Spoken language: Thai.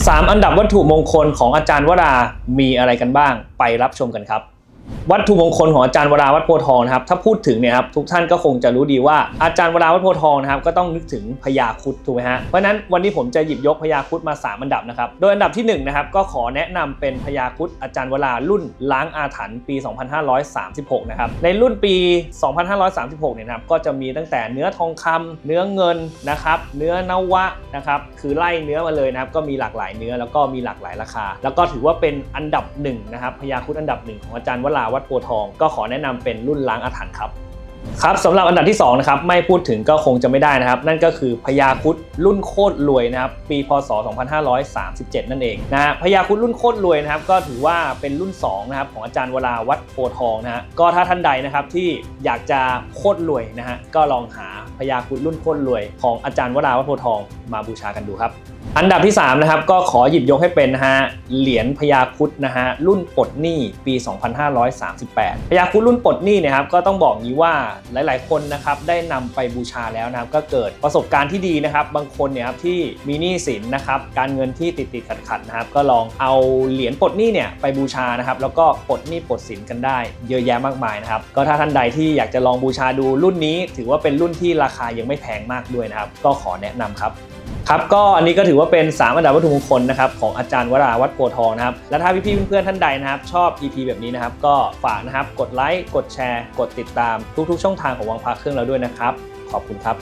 3 อันดับวัตถุมงคลของอาจารย์วรา มีอะไรกันบ้าง ไปรับชมกันครับ วัตถุมงคลของอาจารย์วราวัดโพทองนะครับถ้าพูดถึงเนี่ยครับทุกท่านก็คงจะรู้ดีว่าอาจารย์วราวัดโพทองนะครับก็ต้องนึกถึงพญาครุดถูกไหมฮะเพราะฉะนั้นวันนี้ผมจะหยิบยกพญาครุดมา3อันดับนะครับโดยอันดับที่1นะครับก็ขอแนะนำเป็นพญาครุดอาจารย์วรารุ่นล้างอาถรรพ์ปี 2536 นะครับในรุ่นปี 2536 เนี่ยนะครับก็จะมีตั้งแต่เนื้อทองคำเนื้อเงินนะครับเนื้อนวะนะครับคือไล่เนื้อมาเลยนะครับก็มีหลากหลายเนื้อแล้วก็มีหลากหลายราคา แล้วก็ถือว่าเป็นอันดับหนึ่งนะครับพญาครุดอันดับหนึ่งของอาจารย์วราวัดโพทอง ก็ขอแนะนำเป็นรุ่นล้างอาถรรพ์ครับ ครับสำหรับอันดับที่2นะครับไม่พูดถึงก็คงจะไม่ได้นะครับ นั่นก็คือพญาคุดรุ่นโคตรรวยนะครับปีพศ 2537 นั่นเองนะฮะพญาคุดรุ่นโคตรรวยนะครับก็ถือว่าเป็นรุ่น2นะครับของอาจารย์วราวัดโพทองนะฮะก็ถ้าท่านใดนะครับที่อยากจะโคตรรวยนะฮะก็ลองหาพญาคุดรุ่นโคตรรวย ของอาจารย์วราวัดโพทองมาบูชากันดูครับอันดับที่3นะครับก็ขอหยิบยกให้เป็นนะฮะเหรียญพญาคุดนะฮะรุ่นปลดหนี้ปี 2538พญาคุดรุ่นปลดหนี้เนะครับก็ต้องบอกงี้ว่าหลาย ๆ คนนะครับได้นำไปบูชาแล้วนะครับก็เกิดประสบการณ์ที่ดีนะครับ บางคนเนี่ยครับที่มีหนี้สินนะครับการเงินที่ติดติดขัดขัดๆนะครับก็ลองเอาเหรียญปลดหนี้เนี่ยไปบูชานะครับแล้วก็ปลดหนี้ปลดสินกันได้ เยอะแยะมากมายนะครับก็ถ้าท่านใดที่อยากจะลองบูชาดูรุ่นนี้ ถือว่าเป็นรุ่นที่ราคายังไม่แพงมากด้วยนะครับก็ขอแนะนำครับ ครับก็อันนี้ก็ถือว่าเป็น 3 อันดับวัตถุมงคลนะครับของอาจารย์วราวัดโพทองนะครับและถ้าพี่ๆเพื่อนๆท่านใดนะครับ ชอบ EP แบบนี้นะครับ ก็ฝากนะครับกดไลค์กดแชร์ กดติดตามทุกๆ ช่องทางของวังพระเครื่องเราด้วยนะครับ ขอบคุณครับ